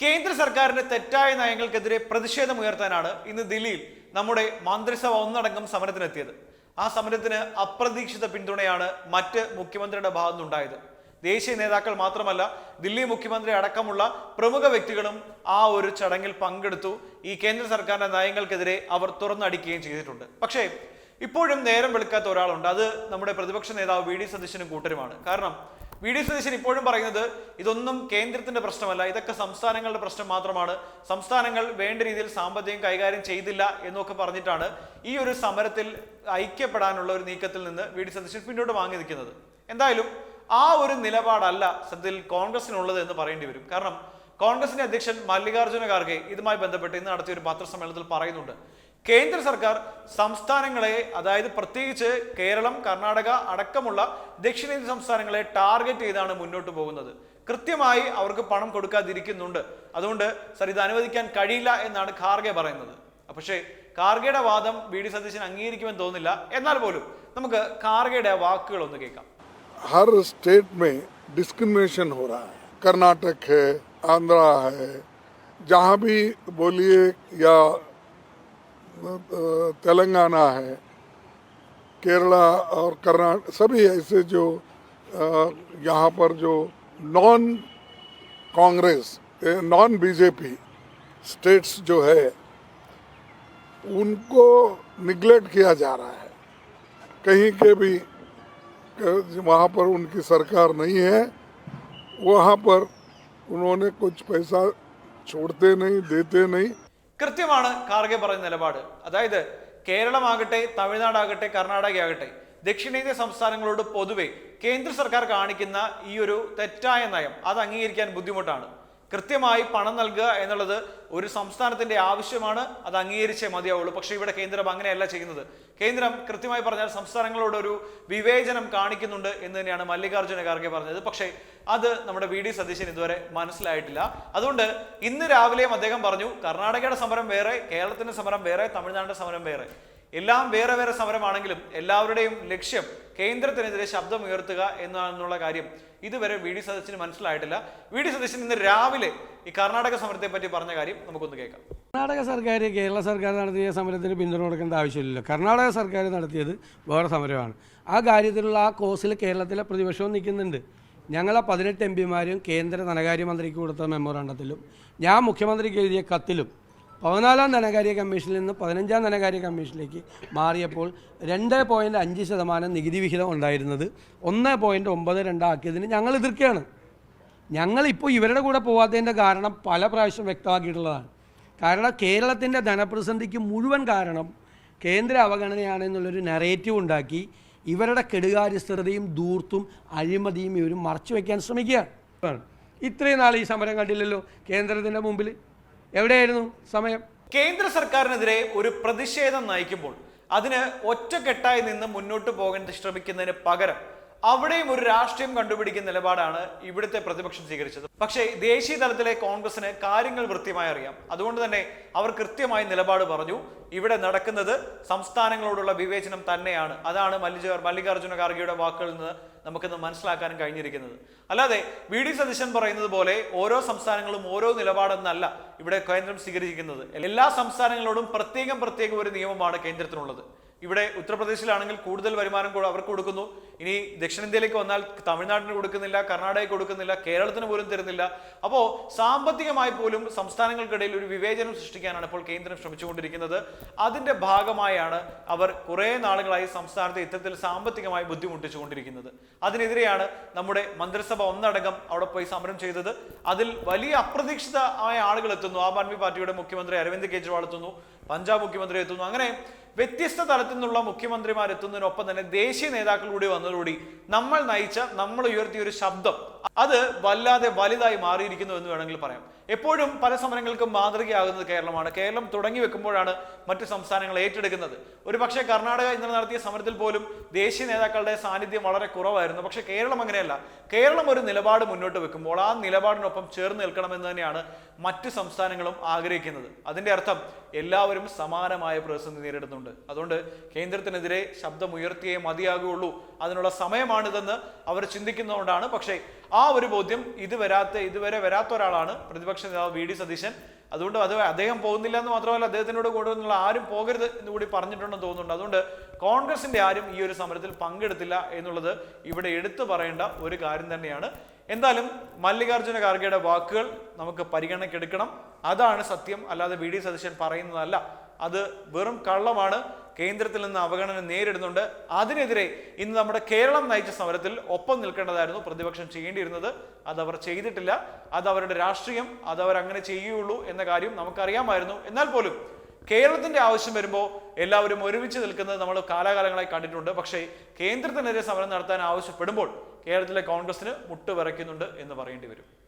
കേന്ദ്ര സർക്കാരിന്റെ തെറ്റായ നയങ്ങൾക്കെതിരെ പ്രതിഷേധമുയർത്താനാണ് ഇന്ന് ദില്ലിയിൽ നമ്മുടെ മന്ത്രിസഭ ഒന്നടങ്കം സമരത്തിനെത്തിയത്. ആ സമരത്തിന് അപ്രതീക്ഷിത പിന്തുണയാണ് മറ്റ് മുഖ്യമന്ത്രിയുടെ ഭാഗത്തുനിന്നുണ്ടായത്. ദേശീയ നേതാക്കൾ മാത്രമല്ല ദില്ലി മുഖ്യമന്ത്രി അടക്കമുള്ള പ്രമുഖ വ്യക്തികളും ആ ഒരു ചടങ്ങിൽ പങ്കെടുത്തു. ഈ കേന്ദ്ര സർക്കാരിന്റെ നയങ്ങൾക്കെതിരെ അവർ തുറന്നടിക്കുകയും ചെയ്തിട്ടുണ്ട്. പക്ഷേ ഇപ്പോഴും നേരം വെളുക്കാത്ത ഒരാളുണ്ട്. അത് നമ്മുടെ പ്രതിപക്ഷ നേതാവ് വി ഡി സതീശനും കൂട്ടരുമാണ്. കാരണം വി ഡി സതീശൻ ഇപ്പോഴും പറയുന്നത് ഇതൊന്നും കേന്ദ്രത്തിന്റെ പ്രശ്നമല്ല ഇതൊക്കെ സംസ്ഥാനങ്ങളുടെ പ്രശ്നം മാത്രമാണ്. സംസ്ഥാനങ്ങൾ വേണ്ട രീതിയിൽ സാമ്പത്തികം കൈകാര്യം ചെയ്തില്ല എന്നൊക്കെ പറഞ്ഞിട്ടാണ് ഈ ഒരു സമരത്തിൽ ഐക്യപ്പെടാനുള്ള ഒരു നീക്കത്തിൽ നിന്ന് വി ഡി സതീശൻ പിന്നോട്ട് വാങ്ങി നിൽക്കുന്നത്. എന്തായാലും ആ ഒരു നിലപാടല്ല സത്യത്തിൽ കോൺഗ്രസിനുള്ളത് എന്ന് പറയേണ്ടി വരും. കാരണം കോൺഗ്രസിന്റെ അധ്യക്ഷൻ മല്ലികാർജുന ഖാർഗെ ഇതുമായി ബന്ധപ്പെട്ട് ഇന്ന് നടത്തിയ ഒരു പത്രസമ്മേളനത്തിൽ പറയുന്നുണ്ട് കേന്ദ്ര സർക്കാർ സംസ്ഥാനങ്ങളെ അതായത് പ്രത്യേകിച്ച് കേരളം കർണാടക അടക്കമുള്ള ദക്ഷിണേന്ത്യൻ സംസ്ഥാനങ്ങളെ ടാർഗറ്റ് ചെയ്താണ് മുന്നോട്ട് പോകുന്നത് കൃത്യമായി അവർക്ക് പണം കൊടുക്കാതിരിക്കുന്നുണ്ട് അതുകൊണ്ട് സർ ഇത് അനുവദിക്കാൻ കഴിയില്ല എന്നാണ് ഖാർഗെ പറയുന്നത് പക്ഷേ ഖാർഗെയുടെ വാദം വി ഡി സതീശൻ അംഗീകരിക്കുമെന്ന് തോന്നുന്നില്ല എന്നാൽ പോലും നമുക്ക് ഖാർഗെയുടെ ആ വാക്കുകൾ ഒന്ന് കേൾക്കാം हर स्टेट में डिस्क्रिमिनेशन हो रहा है कर्नाटक है आंध्रा है जहाँ भी बोलिए या अ, तेलंगाना है, केरला और कर्नाटक सभी ऐसे जो यहाँ पर जो non Congress non BJP states जो है, उनको निगलेक्ट किया जा रहा है। कहीं के भी वहाँ पर उनकी सरकार नहीं है, वहाँ पर उन्होंने कुछ पैसा छोड़ते नहीं, देते नहीं കൃത്യമാണ് ഖാർഗെ പറയുന്ന നിലപാട്. അതായത് കേരളമാകട്ടെ തമിഴ്നാടാകട്ടെ കർണാടകയാകട്ടെ ദക്ഷിണേന്ത്യ സംസ്ഥാനങ്ങളോട് പൊതുവെ കേന്ദ്ര സർക്കാർ കാണിക്കുന്ന ഈ ഒരു തെറ്റായ നയം അത് അംഗീകരിക്കാൻ ബുദ്ധിമുട്ടാണ്. കൃത്യമായി പണം നൽകുക എന്നുള്ളത് ഒരു സംസ്ഥാനത്തിന്റെ ആവശ്യമാണ്. അത് അംഗീകരിച്ചേ മതിയാവുള്ളൂ. പക്ഷേ ഇവിടെ കേന്ദ്രം അങ്ങനെയല്ല ചെയ്യുന്നത്. കേന്ദ്രം കൃത്യമായി പറഞ്ഞാൽ സംസ്ഥാനങ്ങളോട് ഒരു വിവേചനം കാണിക്കുന്നുണ്ട് എന്ന് തന്നെയാണ് മല്ലികാർജുന ഖാർഗെ പറഞ്ഞത്. പക്ഷേ അത് നമ്മുടെ വി ഡി സതീശൻ ഇതുവരെ മനസ്സിലായിട്ടില്ല. അതുകൊണ്ട് ഇന്ന് രാവിലെയും അദ്ദേഹം പറഞ്ഞു കർണാടകയുടെ സമരം വേറെ കേരളത്തിന്റെ സമരം വേറെ തമിഴ്നാടിന്റെ സമരം വേറെ. എല്ലാം വേറെ വേറെ സമരമാണെങ്കിലും എല്ലാവരുടെയും ലക്ഷ്യം കേന്ദ്രത്തിനെതിരെ ശബ്ദം ഉയർത്തുക എന്നാണെന്നുള്ള കാര്യം ഇതുവരെ വി ഡി സതീശന് മനസ്സിലായിട്ടില്ല. വി ഡി സതീശൻ ഇന്ന് രാവിലെ ഈ കർണാടക സമരത്തെ പറ്റി പറഞ്ഞ കാര്യം നമുക്കൊന്ന് കേൾക്കാം. കർണാടക സർക്കാർ കേരള സർക്കാർ നടത്തിയ സമരത്തിന് പിന്തുണ കൊടുക്കേണ്ട ആവശ്യമില്ലല്ലോ. കർണാടക സർക്കാർ നടത്തിയത് വേറെ സമരമാണ്. ആ കാര്യത്തിലുള്ള ആ കോസിൽ കേരളത്തിലെ പ്രതിപക്ഷവും നിൽക്കുന്നുണ്ട്. ഞങ്ങളെ പതിനെട്ട് എം പിമാരും കേന്ദ്ര ധനകാര്യമന്ത്രിക്ക് കൊടുത്ത മെമ്മോറാണ്ടത്തിലും ഞാൻ മുഖ്യമന്ത്രിക്ക് എഴുതിയ കത്തിലും പതിനാലാം ധനകാര്യ കമ്മീഷനിൽ നിന്ന് പതിനഞ്ചാം ധനകാര്യ കമ്മീഷനിലേക്ക് മാറിയപ്പോൾ രണ്ട് പോയിന്റ് അഞ്ച് ശതമാനം നികുതി വിഹിതം ഉണ്ടായിരുന്നത്. ഒന്ന് പോയിന്റ് ഒമ്പത് രണ്ടാക്കിയതിന് ഞങ്ങൾ എതിർക്കുകയാണ്. ഞങ്ങളിപ്പോൾ ഇവരുടെ കൂടെ പോവാത്തതിന്റെ കാരണം പല പ്രാവശ്യം വ്യക്തമാക്കിയിട്ടുള്ളതാണ്. കാരണം കേരളത്തിന്റെ ധനപ്രതിസന്ധിക്ക് മുഴുവൻ കാരണം കേന്ദ്ര അവഗണനയാണ് എന്നുള്ളൊരു നെറേറ്റീവ് ഉണ്ടാക്കി ഇവരുടെ കെടുകാര്യസ്ഥതയും ദൂർത്തും അഴിമതിയും ഇവർ മറച്ചു വയ്ക്കാൻ ശ്രമിക്കുകയാണ്. ഇത്രയും നാൾ ഈ സമരം കണ്ടില്ലല്ലോ? കേന്ദ്രത്തിന്റെ മുമ്പിൽ എവിടെയായിരുന്നു സമയം? കേന്ദ്ര സർക്കാരിനെതിരെ ഒരു പ്രതിഷേധം നയിക്കുമ്പോൾ അതിന് ഒറ്റക്കെട്ടായി നിന്ന് മുന്നോട്ട് പോകാൻ ശ്രമിക്കുന്നതിന് പകരം അവിടെയും ഒരു രാഷ്ട്രീയം കണ്ടുപിടിക്കുന്ന നിലപാടാണ് ഇവിടുത്തെ പ്രതിപക്ഷം സ്വീകരിച്ചത്. പക്ഷേ ദേശീയ തലത്തിലെ കോൺഗ്രസിന് കാര്യങ്ങൾ കൃത്യമായി അറിയാം. അതുകൊണ്ട് തന്നെ അവർ കൃത്യമായി നിലപാട് പറഞ്ഞു. ഇവിടെ നടക്കുന്നത് സംസ്ഥാനങ്ങളോടുള്ള വിവേചനം തന്നെയാണ്. അതാണ് മല്ലിജ മല്ലികാർജുന ഖാർഗെയുടെ വാക്കുകളിൽ നിന്ന് നമുക്കിന്ന് മനസ്സിലാക്കാനും കഴിഞ്ഞിരിക്കുന്നത്. അല്ലാതെ വി. ഡി. സതീശൻ പറയുന്നത് പോലെ ഓരോ സംസ്ഥാനങ്ങളും ഓരോ നിലപാടെന്നല്ല ഇവിടെ കേന്ദ്രം സ്വീകരിക്കുന്നത് എല്ലാ സംസ്ഥാനങ്ങളോടും പ്രത്യേകം പ്രത്യേകം ഒരു നിയമമാണ് കേന്ദ്രത്തിനുള്ളത്. ഇവിടെ ഉത്തർപ്രദേശിലാണെങ്കിൽ കൂടുതൽ വരുമാനം അവർക്ക് കൊടുക്കുന്നു. ഇനി ദക്ഷിണേന്ത്യയിലേക്ക് വന്നാൽ തമിഴ്നാടിന് കൊടുക്കുന്നില്ല കർണാടകയ്ക്ക് കൊടുക്കുന്നില്ല കേരളത്തിന് പോലും തരുന്നില്ല. അപ്പോൾ സാമ്പത്തികമായി പോലും സംസ്ഥാനങ്ങൾക്കിടയിൽ ഒരു വിവേചനം സൃഷ്ടിക്കാനാണ് ഇപ്പോൾ കേന്ദ്രം ശ്രമിച്ചുകൊണ്ടിരിക്കുന്നത്. അതിന്റെ ഭാഗമായാണ് അവർ കുറേ നാളുകളായി സംസ്ഥാനത്തെ ഇത്തരത്തിൽ സാമ്പത്തികമായി ബുദ്ധിമുട്ടിച്ചുകൊണ്ടിരിക്കുന്നത്. അതിനെതിരെയാണ് നമ്മുടെ മന്ത്രിസഭ ഒന്നടങ്കം അവിടെ പോയി സമരം ചെയ്തത്. അതിൽ വലിയ അപ്രതീക്ഷിതമായ ആളുകൾ എത്തുന്നു. ആം ആദ്മി പാർട്ടിയുടെ മുഖ്യമന്ത്രി അരവിന്ദ് കെജ്രിവാൾ എത്തുന്നു പഞ്ചാബ് മുഖ്യമന്ത്രി എത്തുന്നു. അങ്ങനെ വ്യത്യസ്ത തലത്തിൽ നിന്നുള്ള മുഖ്യമന്ത്രിമാർ എത്തുന്നതിനൊപ്പം തന്നെ ദേശീയ നേതാക്കളുടെ കൂടി വന്നതോടുകൂടി നമ്മൾ നയിച്ച നമ്മൾ ഉയർത്തിയ ഒരു ശബ്ദം. അത് വല്ലാതെ വലുതായി മാറിയിരിക്കുന്നു എന്ന് വേണമെങ്കിൽ പറയാം. എപ്പോഴും പല സമരങ്ങൾക്കും മാതൃകയാകുന്നത് കേരളമാണ്. കേരളം തുടങ്ങി വെക്കുമ്പോഴാണ് മറ്റു സംസ്ഥാനങ്ങൾ ഏറ്റെടുക്കുന്നത്. ഒരു പക്ഷേ കർണാടക ഇന്നലെ നടത്തിയ സമരത്തിൽ പോലും ദേശീയ നേതാക്കളുടെ സാന്നിധ്യം വളരെ കുറവായിരുന്നു. പക്ഷേ കേരളം അങ്ങനെയല്ല. കേരളം ഒരു നിലപാട് മുന്നോട്ട് വെക്കുമ്പോൾ ആ നിലപാടിനൊപ്പം ചേർന്ന് നിൽക്കണമെന്ന് തന്നെയാണ് മറ്റു സംസ്ഥാനങ്ങളും ആഗ്രഹിക്കുന്നത്. അതിന്റെ അർത്ഥം എല്ലാവരും സമാനമായ പ്രതിസന്ധി നേരിടുന്നുണ്ട്. അതുകൊണ്ട് കേന്ദ്രത്തിനെതിരെ ശബ്ദമുയർത്തിയേ മതിയാകുകയുള്ളൂ. അതിനുള്ള സമയമാണിതെന്ന് അവർ ചിന്തിക്കുന്നതുകൊണ്ടാണ്. പക്ഷേ ആ ഒരു ബോധ്യം ഇത് വരാത്ത ഇതുവരെ വരാത്ത ഒരാളാണ് പ്രതിപക്ഷ നേതാവ് വി ഡി സതീശൻ. അതുകൊണ്ട് അത് അദ്ദേഹം പോകുന്നില്ല എന്ന് മാത്രമല്ല അദ്ദേഹത്തിനോട് കൂടുതലുള്ള ആരും പോകരുത് എന്ന് കൂടി പറഞ്ഞിട്ടുണ്ടെന്ന് തോന്നുന്നുണ്ട്. അതുകൊണ്ട് കോൺഗ്രസിന്റെ ആരും ഈ ഒരു സമരത്തിൽ പങ്കെടുത്തില്ല എന്നുള്ളത് ഇവിടെ എടുത്തു പറയേണ്ട ഒരു കാര്യം തന്നെയാണ്. എന്തായാലും മല്ലികാർജുന ഖാർഗെയുടെ വാക്കുകൾ നമുക്ക് പരിഗണനയ്ക്കെടുക്കണം. അതാണ് സത്യം. അല്ലാതെ വി ഡി സതീശൻ പറയുന്നതല്ല. അത് വെറും കള്ളമാണ്. കേന്ദ്രത്തിൽ നിന്ന് അവഗണന നേരിടുന്നുണ്ട്. അതിനെതിരെ ഇന്ന് നമ്മുടെ കേരളം നയിച്ച സമരത്തിൽ ഒപ്പം നിൽക്കേണ്ടതായിരുന്നു പ്രതിപക്ഷം ചെയ്യേണ്ടിയിരുന്നത്. അത് അവർ ചെയ്തിട്ടില്ല. അത് അവരുടെ രാഷ്ട്രീയം അത് അവർ അങ്ങനെ ചെയ്യുകയുള്ളൂ എന്ന കാര്യം നമുക്കറിയാമായിരുന്നു. എന്നാൽ പോലും കേരളത്തിന്റെ ആവശ്യം വരുമ്പോൾ എല്ലാവരും ഒരുമിച്ച് നിൽക്കുന്നത് നമ്മൾ കാലാകാലങ്ങളായി കണ്ടിട്ടുണ്ട്. പക്ഷേ കേന്ദ്രത്തിനെതിരെ സമരം നടത്താൻ ആവശ്യപ്പെടുമ്പോൾ കേരളത്തിലെ കോൺഗ്രസിന് മുട്ടുവിറയ്ക്കുന്നുണ്ട് എന്ന് പറയേണ്ടി വരും.